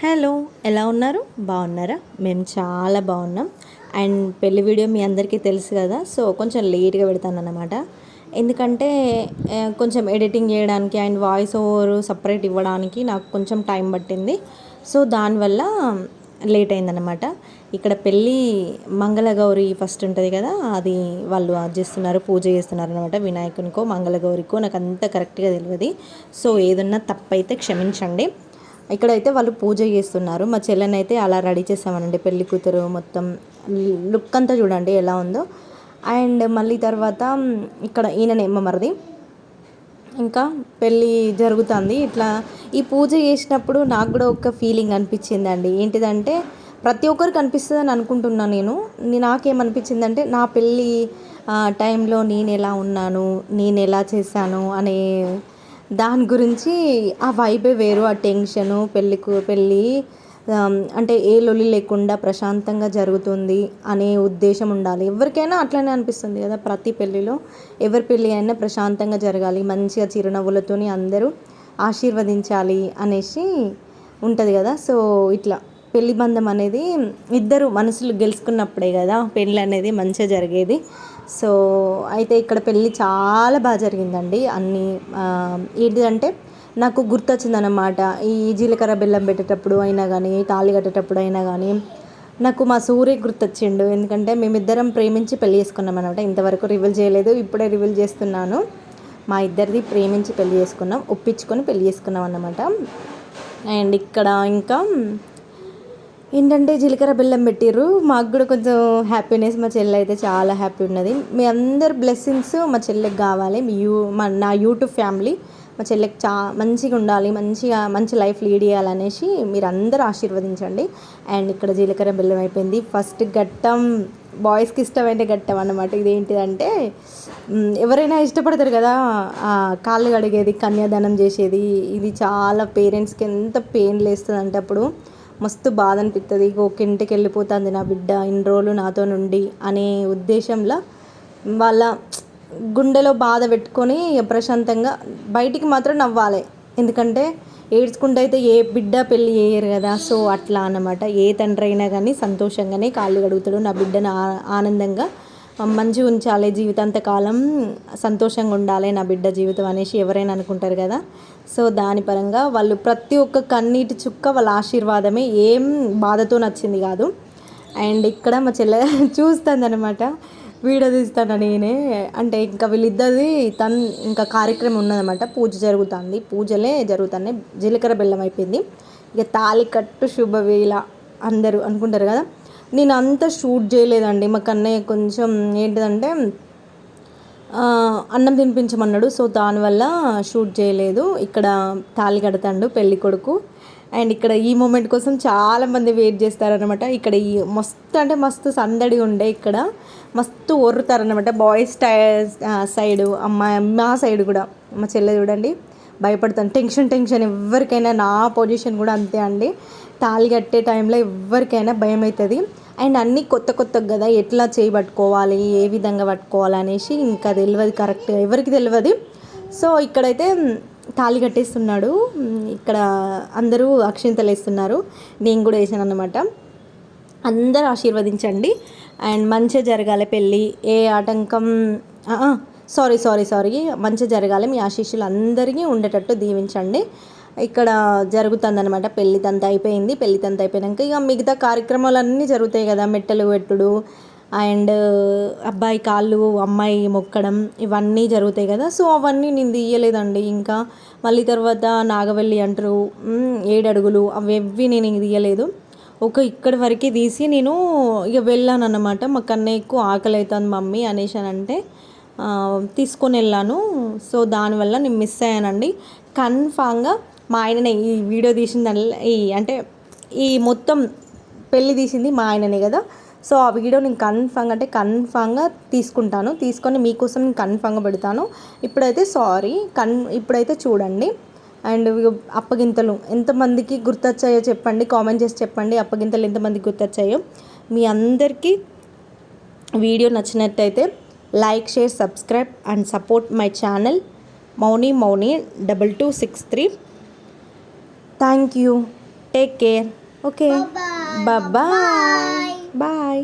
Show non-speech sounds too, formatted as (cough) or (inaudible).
Hello ఎలా ఉన్నారు? బాగున్నారా? మేము చాలా బాగున్నాం. అండ్ పెళ్ళి వీడియో మీ అందరికీ తెలుసు కదా సో కొంచెం లేట్గా పెడతాను అనమాట ఎందుకంటే కొంచెం ఎడిటింగ్ చేయడానికి అండ్ వాయిస్ ఓవర్ సపరేట్ ఇవ్వడానికి నాకు కొంచెం టైం పట్టింది. సో దానివల్ల లేట్ అయిందనమాట ఇక్కడ పెళ్ళి మంగళగౌరి ఫస్ట్ ఉంటుంది కదా అది వాళ్ళు చేస్తున్నారు పూజ చేస్తున్నారు అనమాట వినాయకునికో మంగళగౌరికో నాకు అంత కరెక్ట్గా తెలియదు సో ఏదన్నా తప్పైతే క్షమించండి. ఇక్కడైతే వాళ్ళు పూజ చేస్తున్నారు. మా చెల్లెనైతే అలా రెడీ చేసామనండి. పెళ్ళి కూతురు మొత్తం లుక్ అంతా చూడండి ఎలా ఉందో. అండ్ మళ్ళీ తర్వాత ఇక్కడ ఈయననే మా మరిది. ఇంకా పెళ్ళి జరుగుతుంది. ఇట్లా ఈ పూజ చేసినప్పుడు నాకు కూడా ఒక ఫీలింగ్ అనిపించిందండి. ఏంటిదంటే ప్రతి ఒక్కరికి అనిపిస్తుంది అని అనుకుంటున్నాను నేను నాకేమనిపించిందంటే నా పెళ్ళి టైంలో నేను ఎలా ఉన్నాను నేను ఎలా చేశాను అనే దాని గురించి ఆ వైబే వేరు ఆ టెన్షను పెళ్ళికు పెళ్ళి అంటే ఏ లొల్లి లేకుండా ప్రశాంతంగా జరుగుతుంది అనే ఉద్దేశం ఉండాలి. ఎవరికైనా అట్లనే అనిపిస్తుంది కదా ప్రతి పెళ్ళిలో ఎవరి పెళ్ళి అయినా ప్రశాంతంగా జరగాలి మంచిగా చిరునవ్వులతోని అందరూ ఆశీర్వదించాలి అనేసి ఉంటుంది కదా. సో ఇట్లా పెళ్ళి బంధం అనేది ఇద్దరు మనసులు గెలుచుకున్నప్పుడే కదా పెళ్ళి అనేది మంచిగా జరిగేది. సో అయితే ఇక్కడ పెళ్ళి చాలా బాగా జరిగిందండి. అన్ని ఆ, ఏంటిదంటే నాకు గుర్తొచ్చిందనమాట ఈ జీలకర్ర బెల్లం పెట్టేటప్పుడు అయినా కానీ తాళి కట్టేటప్పుడు అయినా కానీ నాకు మా సూర్య గుర్తొచ్చిండు. ఎందుకంటే మేమిద్దరం ప్రేమించి పెళ్ళి చేసుకున్నాం అనమాట ఇంతవరకు రివీల్ చేయలేదు. ఇప్పుడే రివీల్ చేస్తున్నాను. మా ఇద్దరిది ప్రేమించి పెళ్ళి చేసుకున్నాం. ఒప్పించుకొని పెళ్ళి చేసుకున్నాం అన్నమాట అండ్ ఇక్కడ ఇంకా ఏంటంటే జీలకర్ర బెల్లం పెట్టిర్రు. మాకు కూడా కొంచెం హ్యాపీనెస్ మా చెల్లె అయితే చాలా హ్యాపీ ఉన్నది. మీ అందరి బ్లెస్సింగ్స్ మా చెల్లెకి కావాలి. మీ యూ మా నా యూట్యూబ్ ఫ్యామిలీ మా చెల్లెకి చా మంచిగా ఉండాలి మంచిగా మంచి లైఫ్ లీడ్ చేయాలనేసి మీరు అందరూ ఆశీర్వదించండి. అండ్ ఇక్కడ జీలకర్ర బెల్లం అయిపోయింది. ఫస్ట్ ఘట్టం బాయ్స్కి ఇష్టమైన ఘట్టం అన్నమాట. ఇదేంటిదంటే ఎవరైనా ఇష్టపడతారు కదా కాళ్ళు కడిగేది కన్యాదానం చేసేది ఇది చాలా పేరెంట్స్కి ఎంత పెయిన్ లేస్తుంది అంటే అప్పుడు మస్తు బాధ అనిపిస్తుంది ఒక ఇంటికి వెళ్ళిపోతుంది నా బిడ్డ ఇన్ని రోజులు నాతో నుండి అనే ఉద్దేశంలో వాళ్ళ గుండెలో బాధ పెట్టుకొని ప్రశాంతంగా బయటికి మాత్రం నవ్వాలి. ఎందుకంటే ఏడ్చుకుంటే అయితే ఏ బిడ్డ పెళ్ళి చేయరు కదా. సో అట్లా అన్నమాట. ఏ తండ్రి అయినా కానీ సంతోషంగానే కాళ్ళు కడుగుతాడు. నా బిడ్డను ఆ- ఆనందంగా మంచిగా ఉంచాలి జీవితాంతకాలం సంతోషంగా ఉండాలి నా బిడ్డ జీవితం అనేసి ఎవరైనా అనుకుంటారు కదా. సో దాని పరంగా వాళ్ళు ప్రతి ఒక్క కన్నీటి చుక్క వాళ్ళ ఆశీర్వాదమే ఏం బాధతో నచ్చింది కాదు. అండ్ ఇక్కడ మా చెల్లె (laughs) చూస్తుంది అనమాట వీడియో తీస్తాను నేనే? అంటే ఇంకా వీళ్ళిద్దరిది తన్ ఇంకా కార్యక్రమం ఉన్నదన్నమాట. పూజ జరుగుతుంది. పూజలే జరుగుతున్నాయి. జీలకర్ర బెల్లం అయిపోయింది. ఇక తాళి కట్టు శుభవేళ అందరూ అనుకుంటారు కదా. నేను అంత షూట్ చేయలేదండి. మా కన్నయ్య కొంచెం ఏంటిదంటే అన్నం తినిపించమన్నాడు. సో దానివల్ల షూట్ చేయలేదు. ఇక్కడ తాళి కడతాడు పెళ్ళి కొడుకు. అండ్ ఇక్కడ ఈ మూమెంట్ కోసం చాలా మంది వెయిట్ చేస్తారనమాట ఇక్కడ ఈ మస్తు అంటే మస్తు సందడి ఉండే ఇక్కడ. మస్తు ఒర్రుతారనమాట బాయ్స్ సైడ్ అమ్మాయి మా సైడ్ కూడా. మా చెల్లె చూడండి. భయపడతాను. Tension tension. ఎవరికైనా నా పొజిషన్ కూడా అంతే అండి. తాళి కట్టే టైంలో ఎవరికైనా భయం అవుతుంది. అండ్ అన్నీ కొత్త కొత్త కదా ఎట్లా చేయి పట్టుకోవాలి ఏ విధంగా పట్టుకోవాలి అనేసి ఇంకా తెలియదు కరెక్ట్గా ఎవరికి తెలియదు సో ఇక్కడైతే తాళి కట్టేస్తున్నాడు. ఇక్కడ అందరూ అక్షింతలు వేస్తున్నారు. నేను కూడా వేసాను అనమాట అందరూ ఆశీర్వదించండి. అండ్ మంచిగా జరగాలి పెళ్ళి. ఏ ఆటంకం సారీ సారీ సారీ. మంచిగా జరగాలి. మీ ఆశీస్సులు అందరికీ ఉండేటట్టు దీవించండి. ఇక్కడ జరుగుతుందన్నమాట. పెళ్ళి తంత అయిపోయింది. పెళ్ళి తంత అయిపోయినాక ఇక మిగతా కార్యక్రమాలన్నీ జరుగుతాయి కదా. మెట్టలు పెట్టుడు అండ్ అబ్బాయి కాళ్ళు అమ్మాయి మొక్కడం ఇవన్నీ జరుగుతాయి కదా. సో అవన్నీ నేను తీయలేదండి. ఇంకా మళ్ళీ తర్వాత నాగవల్లి అంటారు ఏడడుగులు. అవి నేను ఇంక తీయలేదు. ఒక ఇక్కడి వరకే తీసి నేను ఇక వెళ్ళాను అన్నమాట మా కన్నయ్యకు ఆకలి అవుతుంది మమ్మీ అనేసి అని అంటే తీసుకొని వెళ్ళాను. సో దానివల్ల నేను మిస్ అయ్యానండి. కన్ఫామ్గా మా ఆయననే ఈ వీడియో తీసింది ఈ అంటే ఈ మొత్తం పెళ్ళి తీసింది మా ఆయననే కదా. సో ఆ వీడియో నేను కన్ఫామ్గా అంటే కన్ఫామ్గా తీసుకుంటాను. తీసుకొని మీకోసం నేను కన్ఫామ్గా పెడతాను. ఇప్పుడైతే సారీ కన్ ఇప్పుడైతే చూడండి. అండ్ అప్పగింతలు ఎంతమందికి గుర్తొచ్చాయో చెప్పండి. కామెంట్ చేసి చెప్పండి. అప్పగింతలు ఎంతమందికి గుర్తొచ్చాయో. మీ అందరికీ వీడియో నచ్చినట్టయితే like share subscribe and support my channel Mouni Mouni double two six three thank you take care okay bye bye